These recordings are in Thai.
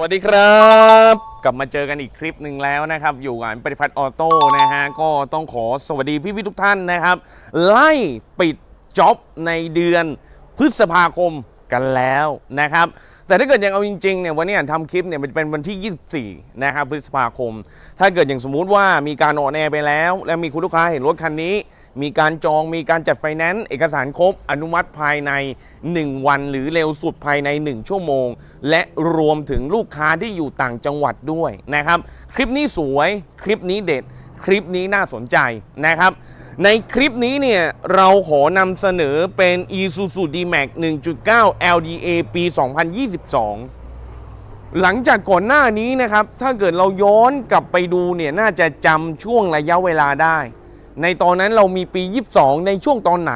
วัสดีครับ กลับมาเจอกันอีกคลิปหนึ่งแล้วนะครับ อยู่กับปฏิพัฒน์ออโต้นะฮะ ก็ต้องขอสวัสดีพี่พี่ทุกท่านนะครับ ไล่ปิดจ็อบในเดือนพฤษภาคมกันแล้วนะครับ แต่ถ้าเกิดยังเอาจริงๆเนี่ยวันนี้ทำคลิปเนี่ยมันเป็นวันที่ 24 นะครับพฤษภาคม ถ้าเกิดอย่างสมมุติว่ามีการออนแอร์ไปแล้ว แล้วมีคุณลูกค้าเห็นรถคันนี้ มีการจองมีการจัดไฟแนนซ์เอกสารครบอนุมัติภายใน 1 วัน หรือเร็วสุดภายใน 1 ชั่วโมง และรวมถึงลูกค้าที่อยู่ต่างจังหวัดด้วยนะครับ คลิปนี้สวยคลิปนี้เด็ด คลิปนี้น่าสนใจนะครับ ในคลิปนี้เนี่ยเราขอนำเสนอเป็น Isuzu D-Max 1.9 LDA ปี 2022หลังจากก่อนหน้านี้นะครับ ถ้าเกิดเราย้อนกลับไปดูเนี่ย น่าจะจำช่วงระยะเวลาได้ ในตอนนั้นเรามีปี 22 ในช่วงตอนไหน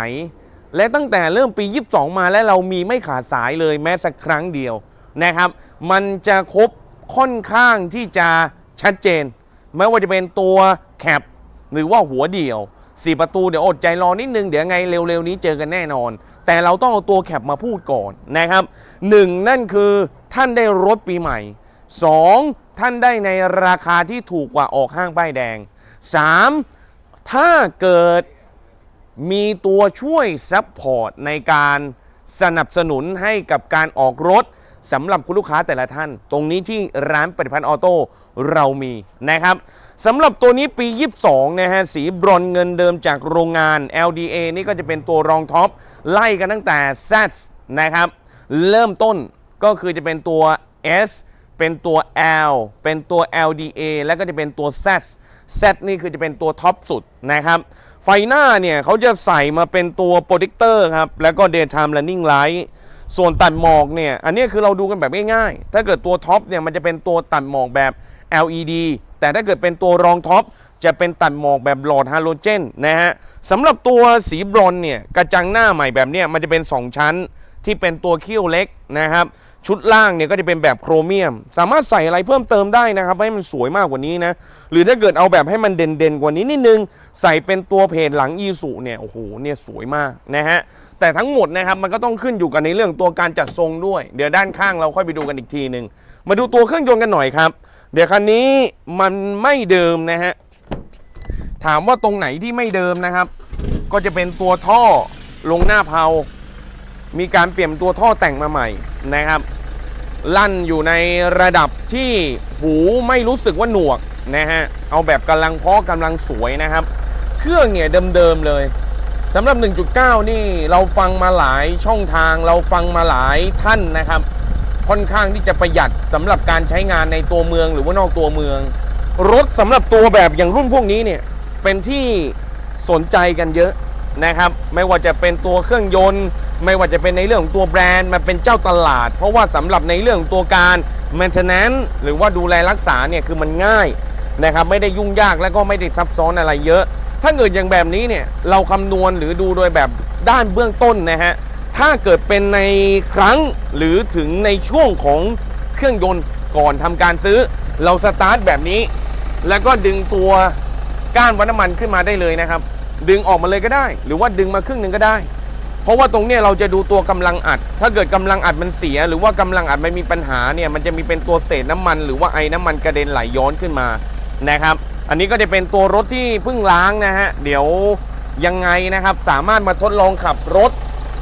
และตั้งแต่เริ่มปี 22 มาแล้วเรามีไม่ขาดสายเลยแม้สักครั้งเดียวนะครับ มันจะครบค่อนข้างที่จะชัดเจน ไม่ว่าจะเป็นตัวแคปหรือว่าหัวเดี่ยว4ประตูเดี๋ยวอดใจรอนิดนึง เดี๋ยวไงเร็วๆนี้เจอกันแน่นอน แต่เราต้องเอาตัวแคปมาพูดก่อนนะครับหนึ่งนั่นคือท่านได้รถปีใหม่ 2. ท่านได้ในราคาที่ถูกกว่าออกห้างป้ายแดง 3. ถ้าเกิดมีตัวช่วยซัพพอร์ตในการสนับสนุนให้กับการออกรถสำหรับคุณลูกค้าแต่ละท่าน ตรงนี้ที่ร้านปฏิพันธ์ออโต้เรามีนะครับสำหรับตัวนี้ปี 22 นะฮะ สีบรอนเงินเดิมจากโรงงาน LDA นี่ก็จะเป็นตัวรองท็อป ไล่กันตั้งแต่ Z นะครับ เริ่มต้นก็คือจะเป็นตัว S เป็นตัว L เป็นตัว LDA แล้วก็จะเป็นตัว Z Z นี่คือจะเป็นตัวท็อปสุดนะครับ ไฟหน้าเนี่ยเขาจะใส่มาเป็นตัวโปรดิกเตอร์ครับ แล้วก็ daytime running light ส่วนตัดหมอกเนี่ย อันนี้คือเราดูกันแบบง่ายๆ ถ้าเกิดตัวท็อปเนี่ยมันจะเป็นตัวตัดหมอกแบบ LED แต่ถ้าเกิดเป็นตัวรองท็อปจะเป็นตัดหมอกแบบหลอดฮาโลเจนนะฮะสำหรับตัวสีบรอนเนี่ยกระจังหน้าใหม่แบบเนี้ยมันจะเป็น 2 ชั้น ที่เป็นตัวเขี้ยวเล็กนะครับ ชุดล่างเนี่ยก็จะเป็นแบบโครเมียม สามารถใส่อะไรเพิ่มเติมได้นะครับ ให้มันสวยมากกว่านี้นะ หรือถ้าเกิดเอาแบบให้มันเด่นๆกว่านี้นิดนึง ใส่เป็นตัวเพจหลังอีสุเนี่ยโอ้โหเนี่ยสวยมากนะฮะแต่ทั้งหมดนะครับมันก็ต้องขึ้นอยู่กันในเรื่องตัวการจัดทรงด้วย เดี๋ยวด้านข้างเราค่อยไปดูกันอีกทีหนึ่งมาดูตัวเครื่องยนต์กันหน่อยครับ เดี๋ยวคันนี้มันไม่เดิมนะฮะถามว่าตรงไหนที่ไม่เดิมนะครับ ก็จะเป็นตัวท่อลงหน้าเพา มีการเปลี่ยนตัวท่อแต่งมาใหม่นะครับ ลั่นอยู่ในระดับที่หูไม่รู้สึกว่าหนวกนะฮะเอาแบบกำลังเพาะกำลังสวยนะครับ เครื่องเนี่ยเดิมๆเลยสำหรับ 1.9 นี่เราฟังมาหลายช่องทางเราฟังมาหลายท่านนะครับ ค่อนข้างที่จะประหยัดสำหรับการใช้งานในตัวเมืองหรือว่านอกตัวเมือง รถสำหรับตัวแบบอย่างรุ่นพวกนี้เนี่ยเป็นที่สนใจกันเยอะนะครับ ไม่ว่าจะเป็นตัวเครื่องยนต์ไม่ว่าจะเป็นในเรื่องของตัวแบรนด์มันเป็นเจ้าตลาด เพราะว่าสำหรับในเรื่องของตัวการ maintenance หรือว่าดูแลรักษาเนี่ยคือมันง่ายนะครับไม่ได้ยุ่งยากและก็ไม่ได้ซับซ้อนอะไรเยอะ ถ้าเกิดอย่างแบบนี้เนี่ยเราคำนวณหรือดูโดยแบบด้านเบื้องต้นนะฮะถ้าเกิดเป็นในครั้งหรือถึงในช่วงของเครื่องยนต์ก่อนทำการซื้อ เราสตาร์ทแบบนี้ แล้วก็ดึงตัวก้านวัดน้ำมันขึ้นมาได้เลยนะครับ ดึงออกมาเลยก็ได้ หรือว่าดึงมาครึ่งหนึ่งก็ได้ เพราะว่าตรงเนี้ยเราจะดูตัวกำลังอัด ถ้าเกิดกำลังอัดมันเสีย หรือว่ากำลังอัดมันมีปัญหาเนี่ยมันจะมีเป็นตัวเศษน้ำมัน หรือว่าไอ้น้ำมันกระเด็นไหลย้อนขึ้นมานะครับ อันนี้ก็จะเป็นตัวรถที่เพิ่งล้างนะฮะเดี๋ยวยังไงนะครับสามารถมาทดลองขับรถ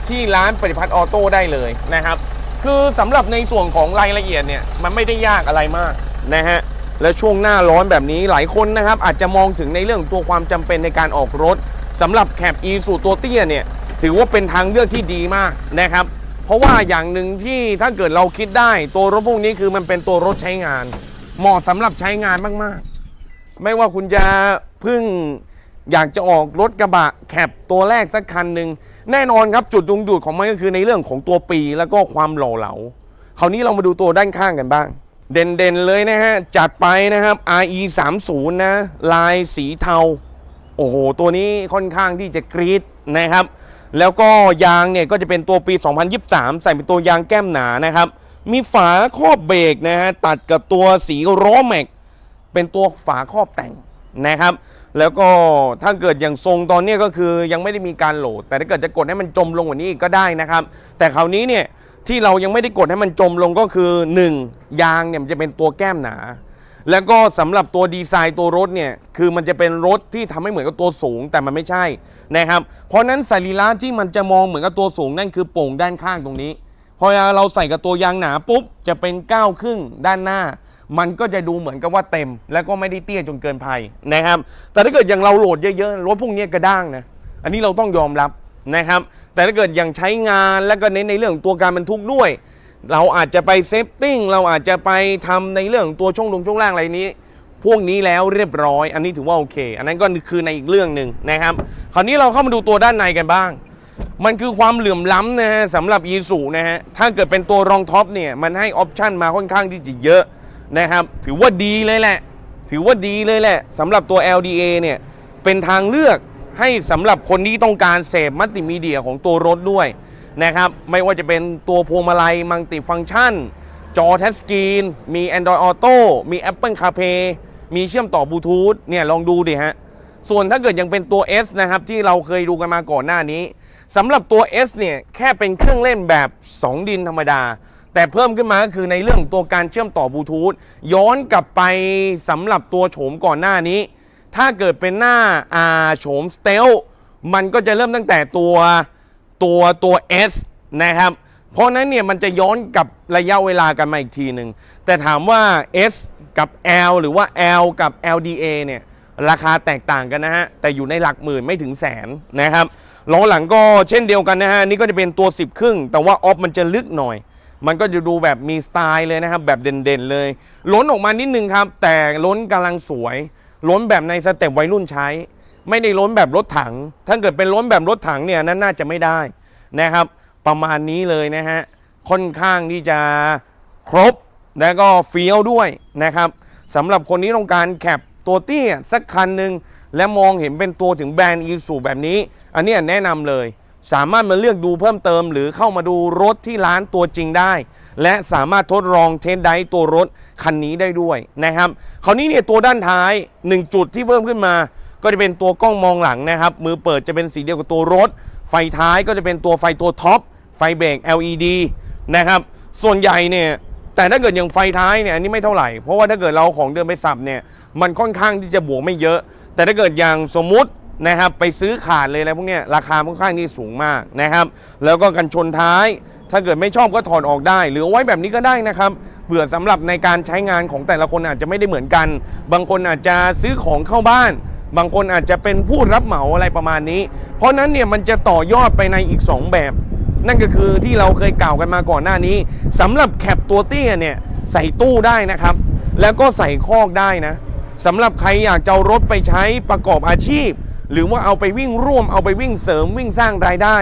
ที่ร้านปฏิพัฒน์ออโต้ได้เลยนะครับ คือสำหรับในส่วนของรายละเอียดเนี่ยมันไม่ได้ยากอะไรมากนะฮะและช่วงหน้าร้อนแบบนี้หลายคนนะครับอาจจะมองถึงในเรื่องตัวความจำเป็นในการออกรถสำหรับแคป e สู่ตัวเตี้ยเนี่ย ถือว่าเป็นทางเลือกที่ดีมากนะครับ เพราะว่าอย่างหนึ่งที่ถ้าเกิดเราคิดได้ตัวรถพวกนี้คือมันเป็นตัวรถใช้งาน เหมาะสำหรับใช้งานมากๆ ไม่ว่าคุณจะเพิ่งอยากจะออกรถกระบะแคปตัวแรกสักคันหนึ่งแน่นอนครับจุดดุงดูดของมันก็คือในเรื่องของตัวปีแล้วก็ความหล่อเหลาคราวนี้เรามาดูตัวด้านข้างกันบ้าง เด่นๆเลยนะฮะ จัดไปนะครับ RE 3 0นะ ลายสีเทา โอ้โห ตัวนี้ค่อนข้างที่จะกรี๊ดนะครับ แล้วก็ยางเนี่ยก็จะเป็นตัวปี 2023 ใส่เป็นตัวยางแก้มหนานะครับ มีฝาครอบเบรกนะฮะตัดกับตัวสีล้อแม็ก เป็นตัวฝาครอบแต่งนะครับ แล้วก็ถ้าเกิดอย่างทรงตอนนี้ก็คือยังไม่ได้มีการโหลด แต่ถ้าเกิดจะกดให้มันจมลงกว่านี้อีกก็ได้นะครับ แต่คราวนี้เนี่ยที่เรายังไม่ได้กดให้มันจมลงก็คือ 1. ยางเนี่ยมันจะเป็นตัวแก้มหนา แล้วก็สำหรับตัวดีไซน์ตัวรถเนี่ยคือมันจะเป็นรถที่ทำให้เหมือนกับตัวสูงแต่มันไม่ใช่นะครับเพราะนั้นสรีระที่มันจะมองเหมือนกับตัวสูงนั่นคือโป่งด้านข้างตรงนี้ พอเราใส่กับตัวยางหนาปุ๊บจะเป็นก้าวครึ่งด้านหน้า มันก็จะดูเหมือนกับว่าเต็ม แล้วก็ไม่ได้เตี้ยจนเกินภัยนะครับ แต่ถ้าเกิดอย่างเราโหลดเยอะๆรถพวกนี้กระด้างนะอันนี้เราต้องยอมรับนะครับ แต่ถ้าเกิดอย่างใช้งานแล้วก็เน้นในเรื่องของตัวการบรรทุกด้วย เราอาจจะไปเซฟติ้งเราอาจจะไปทำในเรื่องของตัวช่วงลงช่วงล่างอะไรนี้ พวกนี้แล้วเรียบร้อย อันนี้ถือว่าโอเค อันนั้นก็คือในอีกเรื่องหนึ่งนะครับ คราวนี้เราเข้ามาดูตัวด้านในกันบ้าง มันคือความเหลื่อมล้ำนะฮะสำหรับอีสูนะฮะถ้าเกิดเป็นตัวรองท็อปเนี่ยมันให้ออปชันมาค่อนข้างที่จะเยอะนะครับ ถือว่าดีเลยแหละ ถือว่าดีเลยแหละสำหรับตัว LDA เนี่ยเป็นทางเลือกให้สำหรับคนที่ต้องการเสพมัลติมีเดียของตัวรถด้วย นะครับ ไม่ว่าจะเป็นตัวพวงมาลัยมัลติฟัง c t ชัน จอทัชสกรีน มี Android Auto มี Apple CarPlay มีเชื่อมต่อบลูทูธเนี่ยลองดูดิฮะ ส่วนถ้าเกิดยังเป็นตัว S นะครับที่เราเคยดูกันมาก่อนหน้านี้สำหรับตัว S เนี่ยแค่เป็นเครื่องเล่นแบบ 2 ดินธรรมดา แต่เพิ่มขึ้นมาก็คือในเรื่องของตัวการเชื่อมต่อบลูทูธย้อนกลับไปสำหรับตัวโฉมก่อนหน้านี้ ถ้าเกิดเป็นหน้าอาโฉมสเตลมันก็จะเริ่มตั้งแต่ตัว ตัวตัว S นะครับ เพราะนั้นเนี่ยมันจะย้อนกับระยะเวลากันมาอีกทีหนึ่งแต่ถามว่า S กับ L หรือว่า L กับ LDA เนี่ยราคาแตกต่างกันนะฮะ แต่อยู่ในหลักหมื่นไม่ถึงแสนนะครับล้อหลังก็เช่นเดียวกันนะฮะ นี่ก็จะเป็นตัว 10 ครึ่ง แต่ว่าออฟมันจะลึกหน่อย มันก็จะดูแบบมีสไตล์เลยนะครับ แบบเด่นๆเลย ล้นออกมานิดนึงครับ แต่ล้นกำลังสวย ล้นแบบในสเต็ปวัยรุ่นใช้ ไม่ได้ล้นแบบรถถัง ถ้าเกิดเป็นล้นแบบรถถังเนี่ยนั้นน่าจะไม่ได้นะครับ ประมาณนี้เลยนะฮะ ค่อนข้างที่จะครบแล้วก็เฟี้ยวด้วยนะครับสำหรับคนที่ต้องการแคปตัวเตี้ยสักคันหนึ่งและมองเห็นเป็นตัวถึงแบรนด์อีซูแบบนี้ อันนี้แนะนำเลย สามารถมาเลือกดูเพิ่มเติม หรือเข้ามาดูรถที่ร้านตัวจริงได้ และสามารถทดลองเทสไดร์ตัวรถคันนี้ได้ด้วยนะครับคราวนี้เนี่ยตัวด้านท้าย 1 จุดที่เพิ่มขึ้นมา ก็จะเป็นตัวกล้องมองหลังนะครับ มือเปิดจะเป็นสีเดียวกับตัวรถ ไฟท้ายก็จะเป็นตัวไฟตัวท็อป ไฟเบรก LED นะครับ ส่วนใหญ่เนี่ย แต่ถ้าเกิดอย่างไฟท้ายเนี่ยอันนี้ไม่เท่าไหร่ เพราะว่าถ้าเกิดเราของเดิมไปสับเนี่ย มันค่อนข้างที่จะบวกไม่เยอะ แต่ถ้าเกิดอย่างสมมุตินะครับไปซื้อขาดเลยอะไรพวกเนี้ยราคาค่อนข้างที่สูงมากนะครับ แล้วก็กันชนท้าย ถ้าเกิดไม่ชอบก็ถอดออกได้ หรือไว้แบบนี้ก็ได้นะครับเผื่อสำหรับในการใช้งานของแต่ละคนอาจจะไม่ได้เหมือนกัน บางคนอาจจะซื้อของเข้าบ้าน บางคนอาจจะเป็นผู้รับเหมาอะไรประมาณนี้ เพราะนั้นเนี่ยมันจะต่อยอดไปในอีก 2 แบบ นั่นก็คือที่เราเคยกล่าวกันมาก่อนหน้านี้สำหรับแคปตัวเตี้ยเนี่ยใส่ตู้ได้นะครับ แล้วก็ใส่คอกได้นะสำหรับใครอยากจะรถไปใช้ประกอบอาชีพ หรือว่าเอาไปวิ่งร่วมเอาไปวิ่งเสริมวิ่งสร้างรายได้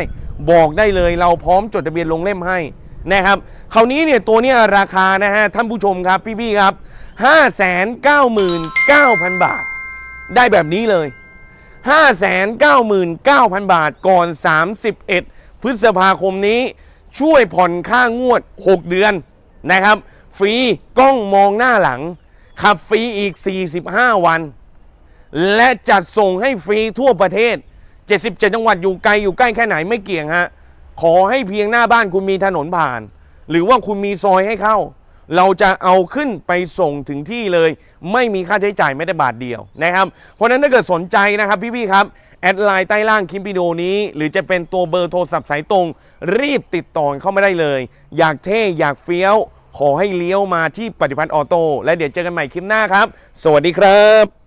บอกได้เลยเราพร้อมจดทะเบียนลงเล่มให้นะครับคราวนี้เนี่ยตัวเนี้ยราคานะฮะท่านผู้ชมครับพี่ๆครับ 599,000 บาท ได้แบบนี้เลย 599,000 บาทก่อน 31 พฤษภาคมนี้ ช่วยผ่อนค่างวด 6 เดือนนะครับ ฟรีกล้องมองหน้าหลัง ขับฟรีอีก 45 วัน และจัดส่งให้ฟรีทั่วประเทศ 77 จังหวัดอยู่ไกลอยู่ใกล้แค่ไหนไม่เกี่ยงฮะขอให้เพียงหน้าบ้านคุณมีถนนผ่าน หรือว่าคุณมีซอยให้เข้า เราจะเอาขึ้นไปส่งถึงที่เลย ไม่มีค่าใช้จ่ายไม่ได้บาทเดียวนะครับ เพราะนั้นถ้าเกิดสนใจนะครับพี่ๆครับแอดไลน์ใต้ล่างคลิปวิดีโอนี้ หรือจะเป็นตัวเบอร์โทรศัพท์สายตรง รีบติดต่อเข้ามาได้เลย อยากเท่ อยากเฟี้ยว ขอให้เลี้ยวมาที่ปฏิพันธ์ออโต้และเดี๋ยวเจอกันใหม่คลิปหน้าครับ สวัสดีครับ